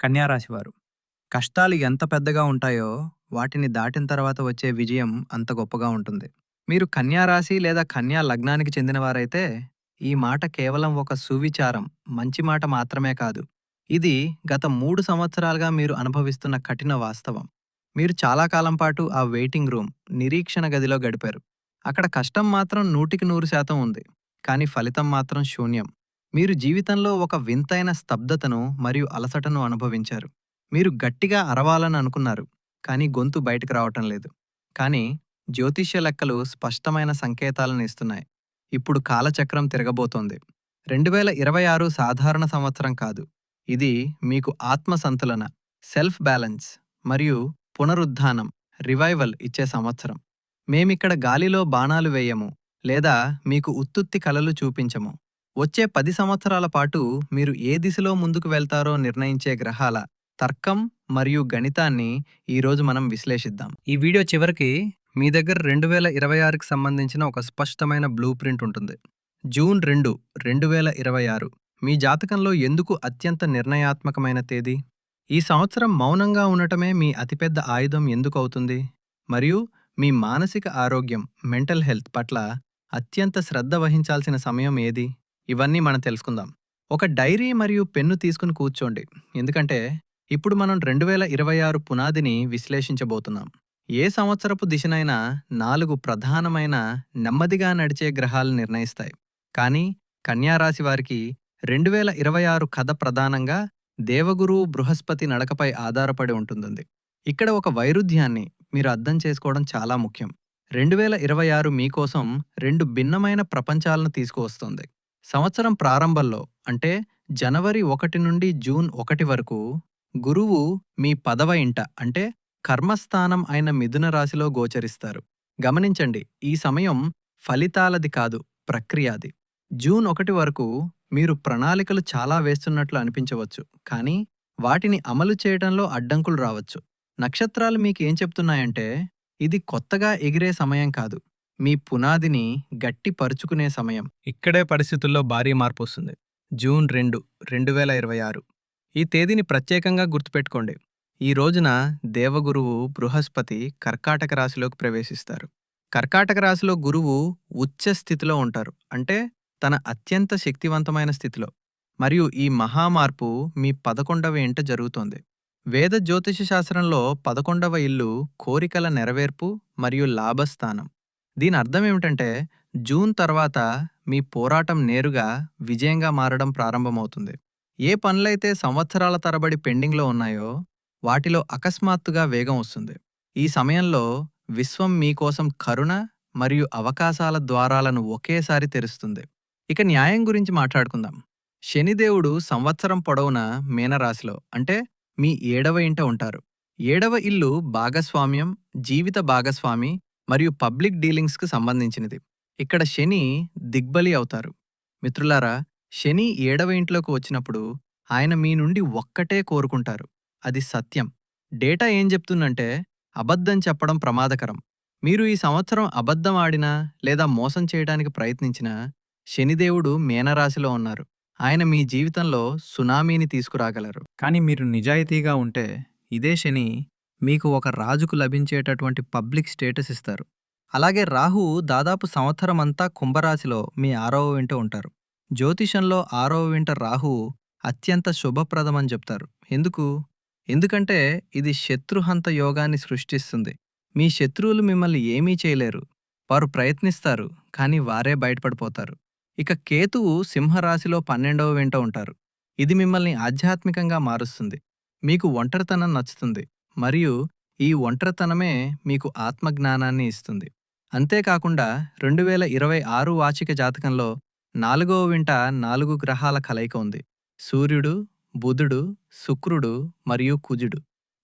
కన్యారాశివారు. కష్టాలు ఎంత పెద్దగా ఉంటాయో వాటిని దాటిన తర్వాత వచ్చే విజయం అంత గొప్పగా ఉంటుంది. మీరు కన్యారాశి లేదా కన్యా లగ్నానికి చెందినవారైతే ఈ మాట కేవలం ఒక సువిచారం మంచి మాట మాత్రమే కాదు. ఇది గత మూడు సంవత్సరాలుగా మీరు అనుభవిస్తున్న కఠిన వాస్తవం. మీరు చాలా కాలం పాటు ఆ వెయిటింగ్ రూమ్ నిరీక్షణ గదిలో గడిపారు. అక్కడ కష్టం మాత్రం నూటికి నూరు శాతం ఉంది. కానీ ఫలితం మాత్రం శూన్యం. మీరు జీవితంలో ఒక వింతైన స్తబ్దతను మరియు అలసటను అనుభవించారు. మీరు గట్టిగా అరవాలని అనుకున్నారు కానీ గొంతు బయటకు రావటం లేదు. కానీ జ్యోతిష్య లెక్కలు స్పష్టమైన సంకేతాలను ఇస్తున్నాయి. ఇప్పుడు కాలచక్రం తిరగబోతోంది. రెండు వేల ఇరవై ఆరు సాధారణ సంవత్సరం కాదు. ఇది మీకు ఆత్మ సంతులన సెల్ఫ్ బ్యాలెన్స్ మరియు పునరుద్ధానం రివైవల్ ఇచ్చే సంవత్సరం. మేమిక్కడ గాలిలో బాణాలు వేయము లేదా మీకు ఉత్తుత్తి కలలు చూపించము. వచ్చే పది సంవత్సరాల పాటు మీరు ఏ దిశలో ముందుకు వెళ్తారో నిర్ణయించే గ్రహాల తర్కం మరియు గణితాన్ని ఈరోజు మనం విశ్లేషిద్దాం. ఈ వీడియో చివరికి మీ దగ్గర రెండు వేల ఇరవై ఆరుకి సంబంధించిన ఒక స్పష్టమైన బ్లూ ప్రింట్ ఉంటుంది. జూన్ రెండు రెండు వేల ఇరవై ఆరు. మీ జాతకంలో ఎందుకు అత్యంత నిర్ణయాత్మకమైన తేదీ? ఈ సంవత్సరం మౌనంగా ఉండటమే మీ అతిపెద్ద ఆయుధం ఎందుకు అవుతుంది? మరియు మీ మానసిక ఆరోగ్యం మెంటల్ హెల్త్ పట్ల అత్యంత శ్రద్ధ వహించాల్సిన సమయం ఏది? ఇవన్నీ మనం తెలుసుకుందాం. ఒక డైరీ మరియు పెన్ను తీసుకుని కూర్చోండి. ఎందుకంటే ఇప్పుడు మనం రెండు వేల ఇరవై ఆరు పునాదిని విశ్లేషించబోతున్నాం. ఏ సంవత్సరపు దిశనైనా నాలుగు ప్రధానమైన నెమ్మదిగా నడిచే గ్రహాలు నిర్ణయిస్తాయి. కానీ కన్యారాశి వారికి రెండు వేల ఇరవై ఆరు కథ ప్రధానంగా దేవగురు బృహస్పతి నడకపై ఆధారపడి ఉంటుందండి. ఇక్కడ ఒక వైరుధ్యాన్ని మీరు అర్థం చేసుకోవడం చాలా ముఖ్యం. రెండు వేల ఇరవై ఆరు మీకోసం రెండు భిన్నమైన ప్రపంచాలను తీసుకువస్తుంది. సంవత్సరం ప్రారంభంలో అంటే జనవరి ఒకటి నుండి జూన్ ఒకటి వరకు గురువు మీ పదవ ఇంట అంటే కర్మస్థానం అయిన మిథున రాశిలో గోచరిస్తారు. గమనించండి ఈ సమయం ఫలితాలది కాదు ప్రక్రియాది. జూన్ ఒకటి వరకు మీరు ప్రణాళికలు చాలా వేస్తున్నట్లు అనిపించవచ్చు కానీ వాటిని అమలు చేయడంలో అడ్డంకులు రావచ్చు. నక్షత్రాలు మీకు ఏం చెప్తున్నాయంటే ఇది కొత్తగా ఎగిరే సమయం కాదు. మీ పునాదిని గట్టిపరుచుకునే సమయం. ఇక్కడే పరిస్థితుల్లో భారీ మార్పు వస్తుంది. జూన్ రెండు రెండు వేల ఇరవై ఆరు. ఈ తేదీని ప్రత్యేకంగా గుర్తుపెట్టుకోండి. ఈ రోజున దేవగురువు బృహస్పతి కర్కాటక రాశిలోకి ప్రవేశిస్తారు. కర్కాటక రాశిలో గురువు ఉచ్చ స్థితిలో ఉంటారు. అంటే తన అత్యంత శక్తివంతమైన స్థితిలో. మరియు ఈ మహామార్పు మీ పదకొండవ ఇంట జరుగుతోంది. వేద జ్యోతిష శాస్త్రంలో పదకొండవ ఇల్లు కోరికల నెరవేర్పు మరియు లాభస్థానం. దీని అర్థం ఏమిటంటే జూన్ తర్వాత మీ పోరాటం నేరుగా విజయంగా మారడం ప్రారంభమవుతుంది. ఏ పనులైతే సంవత్సరాల తరబడి పెండింగ్లో ఉన్నాయో వాటిలో అకస్మాత్తుగా వేగం వస్తుంది. ఈ సమయంలో విశ్వం మీకోసం కరుణ మరియు అవకాశాల ద్వారాలను ఒకేసారి తెరుస్తుంది. ఇక న్యాయం గురించి మాట్లాడుకుందాం. శనిదేవుడు సంవత్సరం పొడవున మీనరాశిలో అంటే మీ ఏడవ ఇంట ఉంటారు. ఏడవ ఇల్లు భాగస్వామ్యం జీవిత భాగస్వామి మరియు పబ్లిక్ డీలింగ్స్కు సంబంధించినది. ఇక్కడ శని దిగ్బలి అవుతారు. మిత్రులారా శని ఏడవ ఇంట్లోకి వచ్చినప్పుడు ఆయన మీ నుండి ఒక్కటే కోరుకుంటారు. అది సత్యం. డేటా ఏం చెప్తుందంటే అబద్ధం చెప్పడం ప్రమాదకరం. మీరు ఈ సంవత్సరం అబద్ధం ఆడినా లేదా మోసం చేయడానికి ప్రయత్నించినా శనిదేవుడు మేనరాశిలో ఉన్నారు. ఆయన మీ జీవితంలో సునామీని తీసుకురాగలరు. కానీ మీరు నిజాయితీగా ఉంటే ఇదే శని మీకు ఒక రాజుకు లభించేటటువంటి పబ్లిక్ స్టేటస్ ఇస్తారు. అలాగే రాహు దాదాపు సంవత్సరమంతా కుంభరాశిలో మీ ఆరవ వెంట ఉంటారు. జ్యోతిషంలో ఆరవ వెంట రాహు అత్యంత శుభప్రదమని చెప్తారు. ఎందుకు? ఎందుకంటే ఇది శత్రుహంత యోగాన్ని సృష్టిస్తుంది. మీ శత్రువులు మిమ్మల్ని ఏమీ చేయలేరు. వారు ప్రయత్నిస్తారు కానీ వారే బయటపడిపోతారు. ఇక కేతువు సింహరాశిలో పన్నెండవ వెంట ఉంటారు. ఇది మిమ్మల్ని ఆధ్యాత్మికంగా మారుస్తుంది. మీకు ఒంటరితనం నచ్చుతుంది. మరియు ఈ ఒంటరితనమే మీకు ఆత్మజ్ఞానాన్ని ఇస్తుంది. అంతేకాకుండా రెండు వేల ఇరవై ఆరు వాచిక జాతకంలో నాలుగవ వింట నాలుగు గ్రహాల కలయిక ఉంది. సూర్యుడు బుధుడు శుక్రుడు మరియు కుజుడు.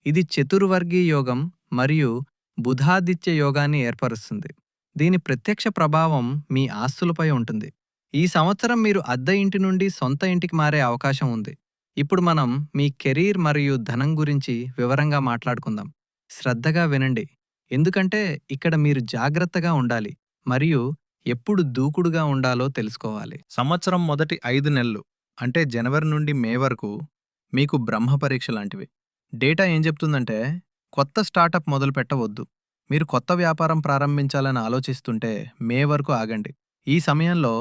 ఇది చతుర్వర్గీ యోగం మరియు బుధాదిత్య యోగాన్ని ఏర్పరుస్తుంది. దీని ప్రత్యక్ష ప్రభావం మీ ఆస్తులపై ఉంటుంది. ఈ సంవత్సరం మీరు అద్దె ఇంటి నుండి సొంత ఇంటికి మారే అవకాశం ఉంది. ఇప్పుడు మనం మీ కెరీర్ మరియు ధనం గురించి వివరంగా మాట్లాడుకుందాం. శ్రద్ధగా వినండి. ఎందుకంటే ఇక్కడ మీరు జాగ్రత్తగా ఉండాలి మరియు ఎప్పుడు దూకుడుగా ఉండాలో తెలుసుకోవాలి. సంవత్సరం మొదటి ఐదు నెలలు అంటే జనవరి నుండి మే వరకు మీకు బ్రహ్మ పరీక్ష లాంటివి. డేటా ఏం చెప్తుందంటే కొత్త స్టార్టప్ మొదలు పెట్టవద్దు. మీరు కొత్త వ్యాపారం ప్రారంభించాలని ఆలోచిస్తుంటే మే వరకు ఆగండి. ఈ సమయంలో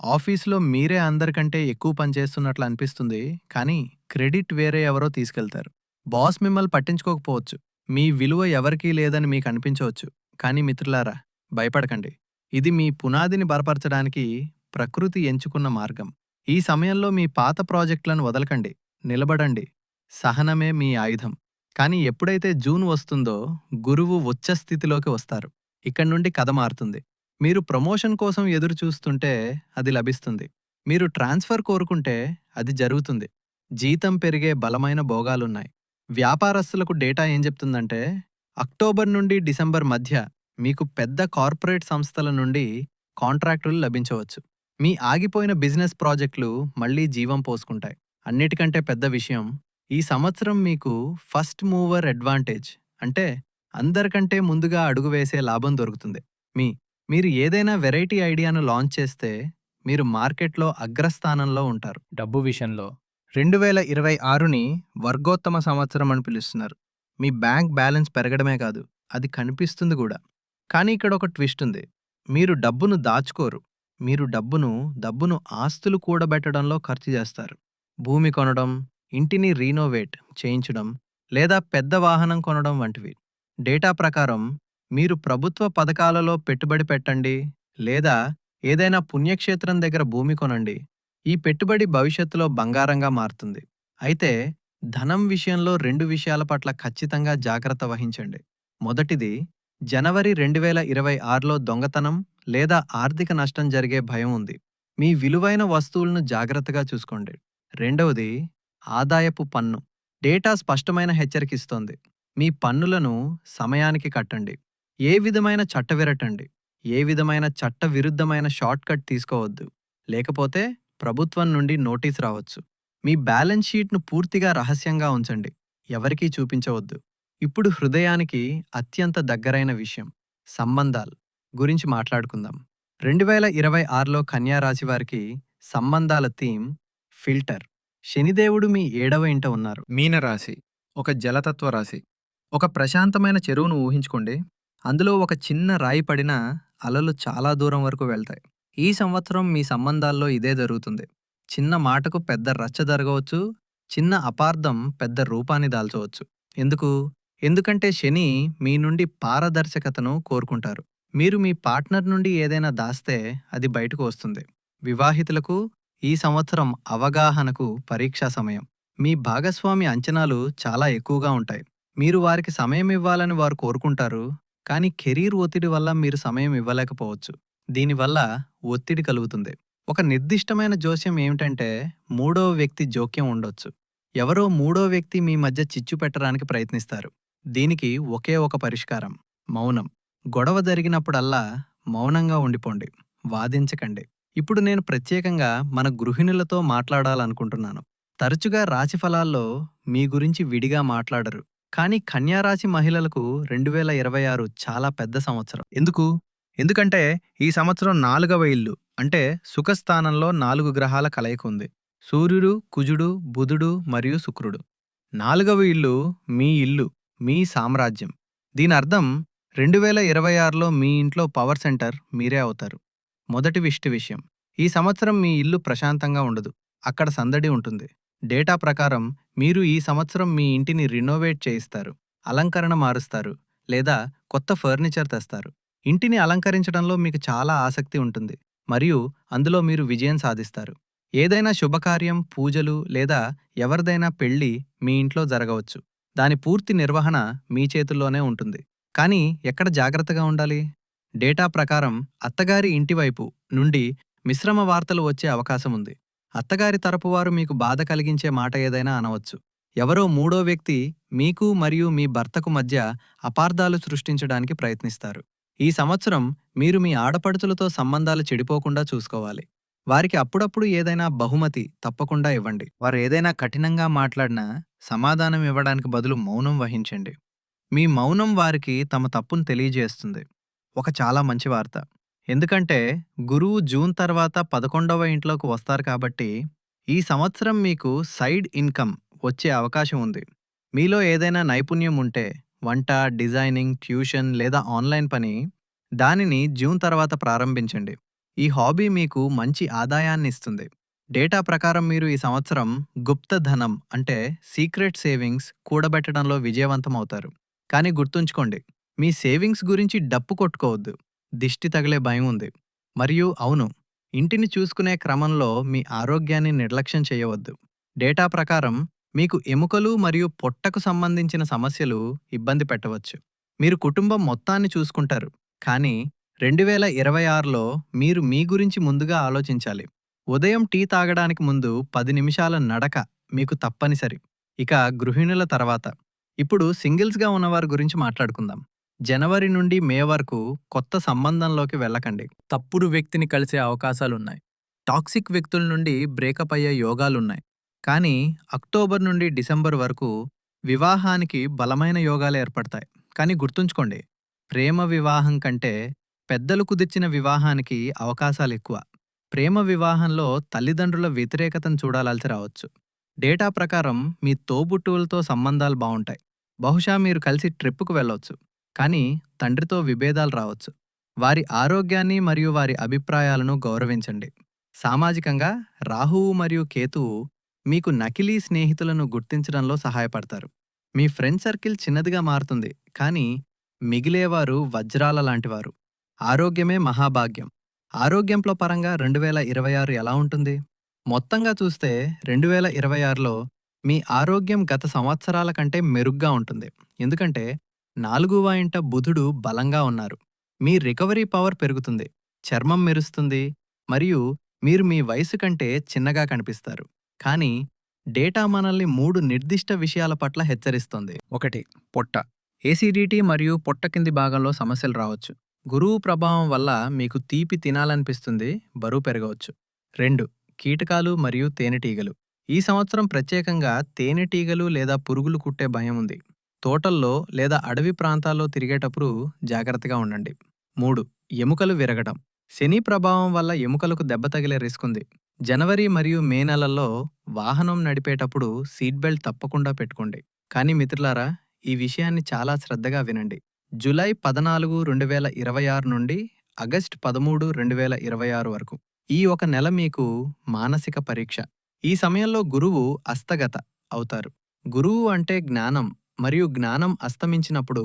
ఆఫీసులో మీరే అందరికంటే ఎక్కువ పనిచేస్తున్నట్లు అనిపిస్తుంది కానీ క్రెడిట్ వేరే ఎవరో తీసుకెళ్తారు. బాస్ మిమ్మల్ని పట్టించుకోకపోవచ్చు. మీ విలువ ఎవరికీ లేదని మీకు అనిపించవచ్చు. కానీ మిత్రులారా భయపడకండి. ఇది మీ పునాదిని బలపరచడానికి ప్రకృతి ఎంచుకున్న మార్గం. ఈ సమయంలో మీ పాత ప్రాజెక్టులను వదలకండి. నిలబడండి. సహనమే మీ ఆయుధం. కానీ ఎప్పుడైతే జూన్ వస్తుందో గురువు ఉచ్చస్థితిలోకి వస్తారు. ఇక్కడి నుండి కథ మారుతుంది. మీరు ప్రమోషన్ కోసం ఎదురు చూస్తుంటే అది లభిస్తుంది. మీరు ట్రాన్స్ఫర్ కోరుకుంటే అది జరుగుతుంది. జీతం పెరిగే బలమైన భోగాలున్నాయి. వ్యాపారస్తులకు డేటా ఏం చెప్తుందంటే అక్టోబర్ నుండి డిసెంబర్ మధ్య మీకు పెద్ద కార్పొరేట్ సంస్థల నుండి కాంట్రాక్టులు లభించవచ్చు. మీ ఆగిపోయిన బిజినెస్ ప్రాజెక్టులు మళ్ళీ జీవం పోసుకుంటాయి. అన్నిటికంటే పెద్ద విషయం ఈ సంవత్సరం మీకు ఫస్ట్ మూవర్ అడ్వాంటేజ్ అంటే అందరికంటే ముందుగా అడుగు వేసే లాభం దొరుకుతుంది. మీ మీరు ఏదైనా వెరైటీ ఐడియాను లాంచ్ చేస్తే మీరు మార్కెట్లో అగ్రస్థానంలో ఉంటారు. డబ్బు విషయంలో. రెండు వేల ఇరవై ఆరుని వర్గోత్తమ సంవత్సరం అని పిలుస్తున్నారు. మీ బ్యాంక్ బ్యాలెన్స్ పెరగడమే కాదు అది కనిపిస్తుంది కూడా. కానీ ఇక్కడ ఒక ట్విస్ట్ ఉంది. మీరు డబ్బును దాచుకోరు. మీరు డబ్బును డబ్బును ఆస్తులు కూడబెట్టడంలో ఖర్చు చేస్తారు. భూమి కొనడం ఇంటిని రీనోవేట్ చేయించడం లేదా పెద్ద వాహనం కొనడం వంటివి. డేటా ప్రకారం మీరు ప్రభుత్వ పథకాలలో పెట్టుబడి పెట్టండి లేదా ఏదైనా పుణ్యక్షేత్రం దగ్గర భూమి కొనండి. ఈ పెట్టుబడి భవిష్యత్తులో బంగారంగా మారుతుంది. అయితే ధనం విషయంలో రెండు విషయాల పట్ల ఖచ్చితంగా జాగ్రత్త వహించండి. మొదటిది జనవరి రెండు వేల ఇరవై ఆరులో దొంగతనం లేదా ఆర్థిక నష్టం జరిగే భయం ఉంది. మీ విలువైన వస్తువులను జాగ్రత్తగా చూసుకోండి. రెండవది ఆదాయపు పన్ను. డేటా స్పష్టమైన హెచ్చరికిస్తోంది మీ పన్నులను సమయానికి కట్టండి. ఏ విధమైన చట్టవిరటండి ఏ విధమైన చట్ట విరుద్ధమైన తీసుకోవద్దు. లేకపోతే ప్రభుత్వం నుండి నోటీస్ రావచ్చు. మీ బ్యాలెన్స్ షీట్ను పూర్తిగా రహస్యంగా ఉంచండి. ఎవరికీ చూపించవద్దు. ఇప్పుడు హృదయానికి అత్యంత దగ్గరైన విషయం సంబంధాలు గురించి మాట్లాడుకుందాం. రెండు వేల ఇరవై ఆరులో కన్యారాశి వారికి సంబంధాల థీమ్ ఫిల్టర్. శనిదేవుడు మీ ఏడవ ఇంట ఉన్నారు. మీనరాశి ఒక జలతత్వ రాశి. ఒక ప్రశాంతమైన చెరువును ఊహించుకోండి. అందులో ఒక చిన్న రాయి పడినా అలలు చాలా దూరం వరకు వెళ్తాయి. ఈ సంవత్సరం మీ సంబంధాల్లో ఇదే జరుగుతుంది. చిన్న మాటకు పెద్ద రచ్చ జరగవచ్చు చిన్న అపార్థం పెద్ద రూపాన్ని దాల్చవచ్చు. ఎందుకు? ఎందుకంటే శని మీ నుండి పారదర్శకతను కోరుకుంటారు. మీరు మీ పార్ట్నర్ నుండి ఏదైనా దాస్తే అది బయటకు వస్తుంది. వివాహితులకు ఈ సంవత్సరం అవగాహనకు పరీక్షా సమయం. మీ భాగస్వామి అంచనాలు చాలా ఎక్కువగా ఉంటాయి. మీరు వారికి సమయం ఇవ్వాలని వారు కోరుకుంటారు కానీ కెరీర్ ఒత్తిడి వల్ల మీరు సమయం ఇవ్వలేకపోవచ్చు. దీనివల్ల ఒత్తిడి కలుగుతుంది. ఒక నిర్దిష్టమైన జోస్యం ఏమిటంటే మూడో వ్యక్తి జోక్యం ఉండొచ్చు. ఎవరో మూడో వ్యక్తి మీ మధ్య చిచ్చు పెట్టడానికి ప్రయత్నిస్తారు. దీనికి ఒకే ఒక పరిష్కారం మౌనం. గొడవ జరిగినప్పుడల్లా మౌనంగా ఉండిపోండి వాదించకండి. ఇప్పుడు నేను ప్రత్యేకంగా మన గృహిణులతో మాట్లాడాలనుకుంటున్నాను. తరచుగా రాశిఫలాల్లో మీ గురించి విడిగా మాట్లాడరు. కానీ కన్యారాశి మహిళలకు రెండు వేల ఇరవై ఆరు చాలా పెద్ద సంవత్సరం. ఎందుకు? ఎందుకంటే ఈ సంవత్సరం నాలుగవ ఇల్లు. అంటే సుఖస్థానంలో నాలుగు గ్రహాల కలయిక ఉంది. సూర్యుడు కుజుడు బుధుడు మరియు శుక్రుడు. నాలుగవ ఇల్లు మీ ఇల్లు మీ సామ్రాజ్యం. దీని అర్థం రెండు వేల ఇరవై ఆరులో మీ ఇంట్లో పవర్ సెంటర్ మీరే అవుతారు. మొదటి విష్టి విషయం. ఈ సంవత్సరం మీ ఇల్లు ప్రశాంతంగా ఉండదు. అక్కడ సందడి ఉంటుంది. డేటా ప్రకారం మీరు ఈ సంవత్సరం మీ ఇంటిని రినోవేట్ చేయిస్తారు అలంకరణ మారుస్తారు లేదా కొత్త ఫర్నిచర్ తెస్తారు. ఇంటిని అలంకరించడంలో మీకు చాలా ఆసక్తి ఉంటుంది మరియు అందులో మీరు విజయం సాధిస్తారు. ఏదైనా శుభకార్యం పూజలు లేదా ఎవరిదైనా పెళ్ళి మీ ఇంట్లో జరగవచ్చు. దాని పూర్తి నిర్వహణ మీ చేతుల్లోనే ఉంటుంది. కానీ ఎక్కడ జాగ్రత్తగా ఉండాలి? డేటా ప్రకారం అత్తగారి ఇంటివైపు నుండి మిశ్రమ వార్తలు వచ్చే అవకాశం ఉంది. అత్తగారి తరపువారు మీకు బాధ కలిగించే మాట ఏదైనా అనవచ్చు. ఎవరో మూడో వ్యక్తి మీకు మరియు మీ భర్తకు మధ్య అపార్థాలు సృష్టించడానికి ప్రయత్నిస్తారు. ఈ సంవత్సరం మీరు మీ ఆడపడుచులతో సంబంధాలు చెడిపోకుండా చూసుకోవాలి. వారికి అప్పుడప్పుడు ఏదైనా బహుమతి తప్పకుండా ఇవ్వండి. వారు ఏదైనా కఠినంగా మాట్లాడినా సమాధానం ఇవ్వడానికి బదులు మౌనం వహించండి. మీ మౌనం వారికి తమ తప్పును తెలియజేస్తుంది. ఒక చాలా మంచి వార్త. ఎందుకంటే గురువు జూన్ తర్వాత పదకొండవ ఇంట్లోకి వస్తారు కాబట్టి ఈ సంవత్సరం మీకు సైడ్ ఇన్కమ్ వచ్చే అవకాశం ఉంది. మీలో ఏదైనా నైపుణ్యం ఉంటే వంట డిజైనింగ్ ట్యూషన్ లేదా ఆన్లైన్ పని దానిని జూన్ తర్వాత ప్రారంభించండి. ఈ హాబీ మీకు మంచి ఆదాయాన్ని ఇస్తుంది. డేటా ప్రకారం మీరు ఈ సంవత్సరం గుప్త ధనం అంటే సీక్రెట్ సేవింగ్స్ కూడబెట్టడంలో విజయవంతం అవుతారు. కానీ గుర్తుంచుకోండి మీ సేవింగ్స్ గురించి డప్పు కొట్టుకోవద్దు. దిష్టి తగిలే భయం ఉంది. మరియు అవును ఇంటిని చూసుకునే క్రమంలో మీ ఆరోగ్యాన్ని నిర్లక్ష్యం చేయవద్దు. డేటా ప్రకారం మీకు ఎముకలు మరియు పొట్టకు సంబంధించిన సమస్యలు ఇబ్బంది పెట్టవచ్చు. మీరు కుటుంబం మొత్తాన్ని చూసుకుంటారు. కానీ రెండు వేల ఇరవై ఆరులో మీరు మీ గురించి ముందుగా ఆలోచించాలి. ఉదయం టీ తాగడానికి ముందు పది నిమిషాల నడక మీకు తప్పనిసరి. ఇక గృహిణుల తర్వాత. ఇప్పుడు సింగిల్స్గా ఉన్నవారి గురించి మాట్లాడుకుందాం. జనవరి నుండి మే వరకు కొత్త సంబంధంలోకి వెళ్ళకండి. తప్పుడు వ్యక్తిని కలిసే అవకాశాలున్నాయి. టాక్సిక్ వ్యక్తుల నుండి బ్రేకప్ అయ్యే యోగాలున్నాయి. కానీ అక్టోబర్ నుండి డిసెంబర్ వరకు వివాహానికి బలమైన యోగాలు ఏర్పడతాయి. కానీ గుర్తుంచుకోండి ప్రేమ వివాహం కంటే పెద్దలు కుదిర్చిన వివాహానికి అవకాశాలు ఎక్కువ. ప్రేమ వివాహంలో తల్లిదండ్రుల వ్యతిరేకతను చూడాల్సి రావచ్చు. డేటా ప్రకారం మీ తోబుట్టువులతో సంబంధాలు బావుంటాయి బహుశా మీరు కలిసి ట్రిప్పుకు వెళ్ళొచ్చు. కానీ తండ్రితో విభేదాలు రావచ్చు. వారి ఆరోగ్యాన్ని మరియు వారి అభిప్రాయాలను గౌరవించండి. సామాజికంగా రాహువు మరియు కేతువు మీకు నకిలీ స్నేహితులను గుర్తించడంలో సహాయపడతారు. మీ ఫ్రెండ్ సర్కిల్ చిన్నదిగా మారుతుంది కానీ మిగిలేవారు వజ్రాల లాంటివారు. ఆరోగ్యమే మహాభాగ్యం. ఆరోగ్యంలో పరంగా రెండు వేల ఇరవై ఆరు ఎలా ఉంటుంది? మొత్తంగా చూస్తే రెండు వేల ఇరవై ఆరులో మీ ఆరోగ్యం గత సంవత్సరాల కంటే మెరుగ్గా ఉంటుంది. ఎందుకంటే నాలుగువ ఇంట బుధుడు బలంగా ఉన్నారు. మీ రికవరీ పవర్ పెరుగుతుంది. చర్మం మెరుస్తుంది. మరియు మీరు మీ వయసు కంటే చిన్నగా కనిపిస్తారు. కానీ డేటా మనల్ని మూడు నిర్దిష్ట విషయాల పట్ల హెచ్చరిస్తుంది. ఒకటి పొట్ట. ఏసీడీటీ మరియు పొట్ట కింది భాగంలో సమస్యలు రావచ్చు. గురువు ప్రభావం వల్ల మీకు తీపి తినాలనిపిస్తుంది బరువు పెరగవచ్చు. రెండు కీటకాలు మరియు తేనెటీగలు. ఈ సంవత్సరం ప్రత్యేకంగా తేనెటీగలు లేదా పురుగులు కుట్టే భయం ఉంది. తోటల్లో లేదా అడవి ప్రాంతాల్లో తిరిగేటప్పుడు జాగ్రత్తగా ఉండండి. మూడు ఎముకలు విరగడం. శని ప్రభావం వల్ల ఎముకలకు దెబ్బ తగిలే రిస్క్ ఉంది. జనవరి మరియు మే నెలల్లో వాహనం నడిపేటప్పుడు సీట్ బెల్ట్ తప్పకుండా పెట్టుకోండి. కానీ మిత్రులారా ఈ విషయాన్ని చాలా శ్రద్ధగా వినండి. జులై పద్నాలుగు రెండు వేల ఇరవై ఆరు నుండి ఆగస్ట్ పదమూడు రెండు వేల ఇరవై ఆరు వరకు. ఈ ఒక నెల మీకు మానసిక పరీక్ష. ఈ సమయంలో గురువు అస్తగత అవుతారు. గురువు అంటే జ్ఞానం. మరియు జ్ఞానం అస్తమించినప్పుడు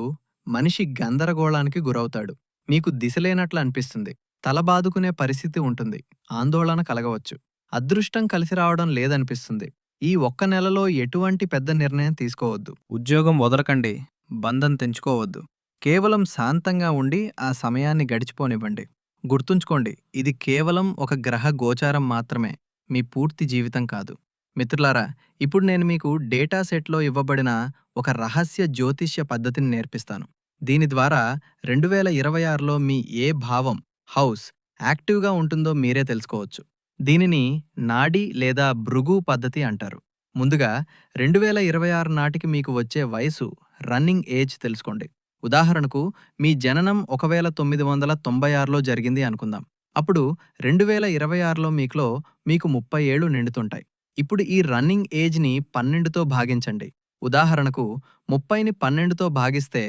మనిషి గందరగోళానికి గురవుతాడు. మీకు దిశలేనట్లు అనిపిస్తుంది. తల బాదుకునే పరిస్థితి ఉంటుంది. ఆందోళన కలగవచ్చు. అదృష్టం కలిసి రావడం లేదనిపిస్తుంది. ఈ ఒక్క నెలలో ఎటువంటి పెద్ద నిర్ణయం తీసుకోవద్దు. ఉద్యోగం వదలకండి. బంధం తెంచుకోవద్దు. కేవలం శాంతంగా ఉండి ఆ సమయాన్ని గడిచిపోనివ్వండి. గుర్తుంచుకోండి ఇది కేవలం ఒక గ్రహ గోచారం మాత్రమే. మీ పూర్తి జీవితం కాదు. మిత్రులారా ఇప్పుడు నేను మీకు డేటా సెట్లో ఇవ్వబడిన ఒక రహస్య జ్యోతిష్య పద్ధతిని నేర్పిస్తాను. దీని ద్వారా రెండు వేల ఇరవై ఆరులో మీ ఏ భావం హౌస్ యాక్టివ్గా ఉంటుందో మీరే తెలుసుకోవచ్చు. దీనిని నాడి లేదా భృగు పద్ధతి అంటారు. ముందుగా రెండు వేల ఇరవై ఆరు నాటికి మీకు వచ్చే వయసు రన్నింగ్ ఏజ్ తెలుసుకోండి. ఉదాహరణకు మీ జననం ఒకవేళ తొమ్మిది వందల తొంభై ఆరులో జరిగింది అనుకుందాం. అప్పుడు రెండు వేల ఇరవై ఆరులో మీకులో మీకు ముప్పై ఏళ్ళు నిండుతుంటాయి. ఇప్పుడు ఈ రన్నింగ్ ఏజ్ని పన్నెండుతో భాగించండి. ఉదాహరణకు ముప్పైని పన్నెండుతో భాగిస్తే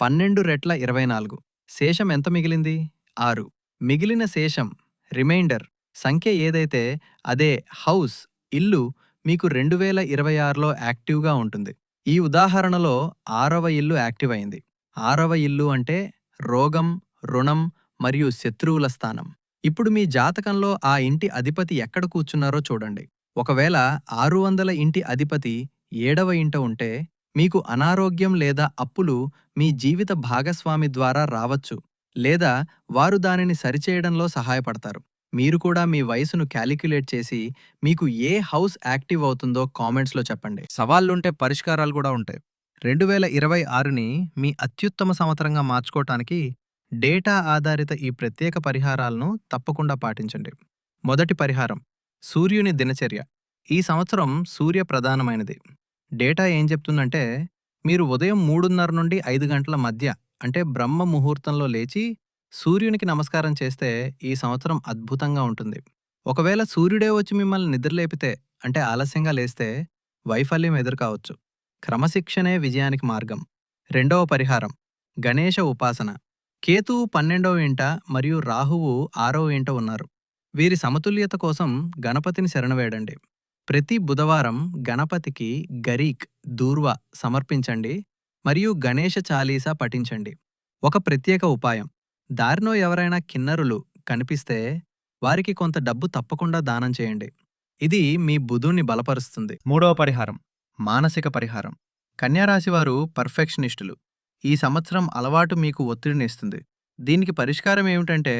పన్నెండు రెట్ల ఇరవై నాలుగు. శేషం ఎంత మిగిలింది? ఆరు. మిగిలిన శేషం రిమైండర్ సంఖ్య ఏదైతే అదే హౌస్ ఇల్లు మీకు రెండు వేల ఇరవై ఆరులో యాక్టివ్గా ఉంటుంది. ఈ ఉదాహరణలో ఆరవ ఇల్లు యాక్టివ్ అయింది. ఆరవ ఇల్లు అంటే రోగం రుణం మరియు శత్రువుల స్థానం. ఇప్పుడు మీ జాతకంలో ఆ ఇంటి అధిపతి ఎక్కడ కూర్చున్నారో చూడండి. ఒకవేళ ఆరు వందల ఇంటి అధిపతి ఏడవ ఇంట ఉంటే మీకు అనారోగ్యం లేదా అప్పులు మీ జీవిత భాగస్వామి ద్వారా రావచ్చు లేదా వారు దానిని సరిచేయడంలో సహాయపడతారు. మీరు కూడా మీ వయసును క్యాలిక్యులేట్ చేసి మీకు ఏ హౌస్ యాక్టివ్ అవుతుందో కామెంట్స్లో చెప్పండి. సవాళ్ళుంటే పరిష్కారాలు కూడా ఉంటాయి. రెండు వేల ఇరవై ఆరుని మీ అత్యుత్తమ సంవత్సరంగా మార్చుకోవటానికి డేటా ఆధారిత ఈ ప్రత్యేక పరిహారాలను తప్పకుండా పాటించండి. మొదటి పరిహారం సూర్యుని దినచర్య. ఈ సంవత్సరం సూర్య ప్రధానమైనది. డేటా ఏం చెప్తుందంటే మీరు ఉదయం మూడున్నర నుండి ఐదు గంటల మధ్య అంటే బ్రహ్మ ముహూర్తంలో లేచి సూర్యునికి నమస్కారం చేస్తే ఈ సంవత్సరం అద్భుతంగా ఉంటుంది. ఒకవేళ సూర్యుడే వచ్చి మిమ్మల్ని నిద్రలేపితే అంటే ఆలస్యంగా లేస్తే వైఫల్యం ఎదుర్కావచ్చు. క్రమశిక్షణే విజయానికి మార్గం. రెండవ పరిహారం గణేష ఉపాసన. కేతువు పన్నెండవ ఇంట మరియు రాహువు ఆరవ ఇంట ఉన్నారు. వీరి సమతుల్యత కోసం గణపతిని శరణవేడండి ప్రతి బుధవారం గణపతికి గరీక్ దూర్వ సమర్పించండి మరియు గణేష చాలీసా పఠించండి. ఒక ప్రత్యేక ఉపాయం దారిలో ఎవరైనా కిన్నరులు కనిపిస్తే వారికి కొంత డబ్బు తప్పకుండా దానం చేయండి. ఇది మీ బుధుణ్ణి బలపరుస్తుంది. మూడవ పరిహారం మానసిక పరిహారం. కన్యారాశివారు పర్ఫెక్షనిస్టులు. ఈ సంవత్సరం అలవాటు మీకు ఒత్తిడినిస్తుంది దీనికి పరిష్కారం ఏమిటంటే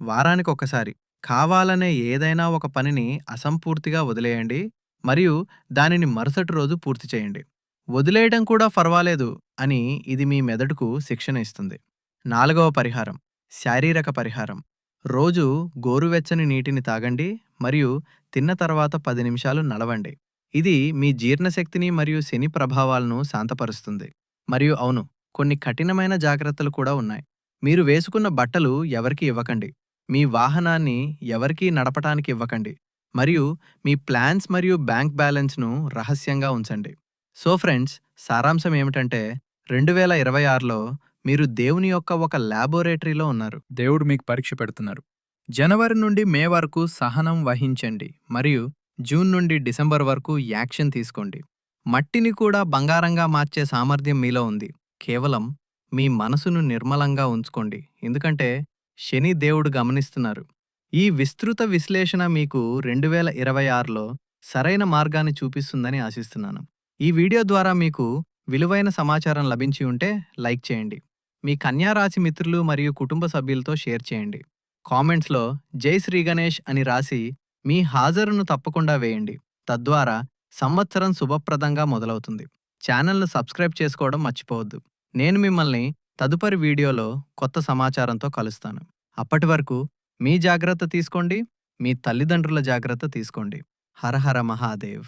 వారానికి ఒకసారి కావాలనే ఏదైనా ఒక పనిని అసంపూర్తిగా వదిలేయండి. మరియు దానిని మరుసటి రోజు పూర్తి చేయండి. వదిలేయడం కూడా పర్వాలేదు అని ఇది మీ మెదడుకు శిక్షణ ఇస్తుంది. నాలుగవ పరిహారం శారీరక పరిహారం. రోజు గోరువెచ్చని నీటిని తాగండి మరియు తిన్న తర్వాత పది నిమిషాలు నడవండి. ఇది మీ జీర్ణశక్తిని మరియు శని ప్రభావాలను శాంతపరుస్తుంది. మరియు అవును కొన్ని కఠినమైన జాగ్రత్తలు కూడా ఉన్నాయి. మీరు వేసుకున్న బట్టలు ఎవరికి ఇవ్వకండి. మీ వాహనాన్ని ఎవరికీ నడపటానికి ఇవ్వకండి. మరియు మీ ప్లాన్స్ మరియు బ్యాంక్ బ్యాలెన్స్ను రహస్యంగా ఉంచండి. సో ఫ్రెండ్స్ సారాంశం ఏమిటంటే రెండు వేల ఇరవై ఆరులో మీరు దేవుని యొక్క ఒక ల్యాబొరేటరీలో ఉన్నారు. దేవుడు మీకు పరీక్ష పెడుతున్నారు. జనవరి నుండి మే వరకు సహనం వహించండి. మరియు జూన్ నుండి డిసెంబర్ వరకు యాక్షన్ తీసుకోండి. మట్టిని కూడా బంగారంగా మార్చే సామర్థ్యం మీలో ఉంది. కేవలం మీ మనసును నిర్మలంగా ఉంచుకోండి. ఎందుకంటే శని దేవుడు గమనిస్తున్నారు. ఈ విస్తృత విశ్లేషణ మీకు రెండు వేల ఇరవై ఆరులో సరైన మార్గాన్ని చూపిస్తుందని ఆశిస్తున్నాను. ఈ వీడియో ద్వారా మీకు విలువైన సమాచారం లభించి ఉంటే లైక్ చేయండి. మీ కన్యారాశి మిత్రులు మరియు కుటుంబ సభ్యులతో షేర్ చేయండి. కామెంట్స్లో జై శ్రీ గణేష్ అని రాసి మీ హాజరును తప్పకుండా వేయండి. తద్వారా సంవత్సరం శుభప్రదంగా మొదలవుతుంది. ఛానల్ను సబ్స్క్రైబ్ చేసుకోవడం మర్చిపోవద్దు. నేను మిమ్మల్ని తదుపరి వీడియోలో కొత్త సమాచారంతో కలుస్తాను. అప్పటి వరకు మీ జాగ్రత్త తీసుకోండి మీ తల్లిదండ్రుల జాగ్రత్త తీసుకోండి. హర హర మహాదేవ్.